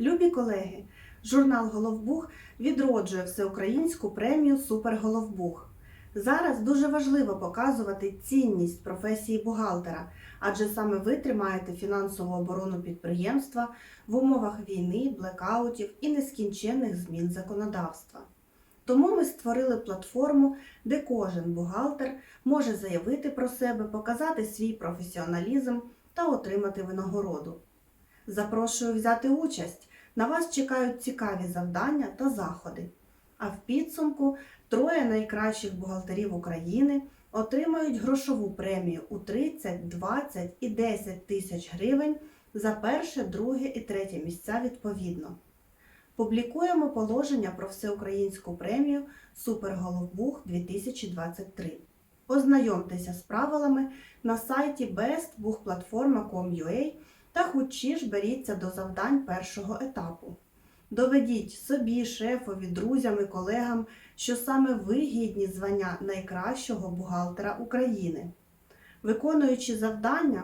Любі колеги, журнал Головбух відроджує всеукраїнську премію Суперголовбух. Зараз дуже важливо показувати цінність професії бухгалтера, адже саме ви тримаєте фінансову оборону підприємства в умовах війни, блекаутів і нескінченних змін законодавства. Тому ми створили платформу, де кожен бухгалтер може заявити про себе, показати свій професіоналізм та отримати винагороду. Запрошую взяти участь. На вас чекають цікаві завдання та заходи. А в підсумку троє найкращих бухгалтерів України отримають грошову премію у 30, 20 і 10 тисяч гривень за перше, друге і третє місця відповідно. Публікуємо положення про всеукраїнську премію Суперголовбух 2023. Ознайомтеся з правилами на сайті bestbookplatforma.com.ua та хочі ж беріться до завдань першого етапу. Доведіть собі, шефові, друзям і колегам, що саме ви гідні звання найкращого бухгалтера України. Виконуючи завдання,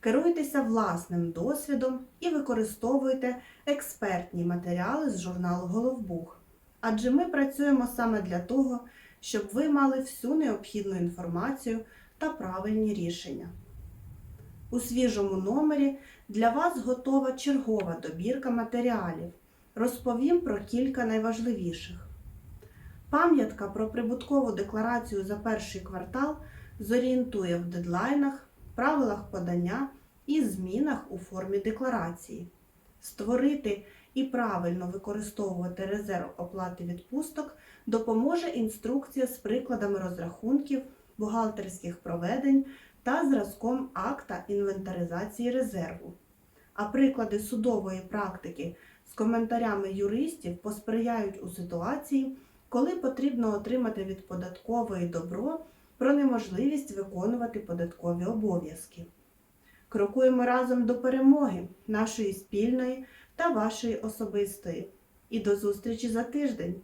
керуйтеся власним досвідом і використовуйте експертні матеріали з журналу Головбух. Адже ми працюємо саме для того, щоб ви мали всю необхідну інформацію та правильні рішення. У свіжому номері для вас готова чергова добірка матеріалів. Розповім про кілька найважливіших. Пам'ятка про прибуткову декларацію за перший квартал зорієнтує в дедлайнах, правилах подання і змінах у формі декларації. Створити і правильно використовувати резерв оплати відпусток допоможе інструкція з прикладами розрахунків, бухгалтерських проведень та зразком акта інвентаризації резерву. А приклади судової практики з коментарями юристів посприяють у ситуації, коли потрібно отримати від податкової добро про неможливість виконувати податкові обов'язки. Крокуємо разом до перемоги нашої спільної та вашої особистої. І до зустрічі за тиждень!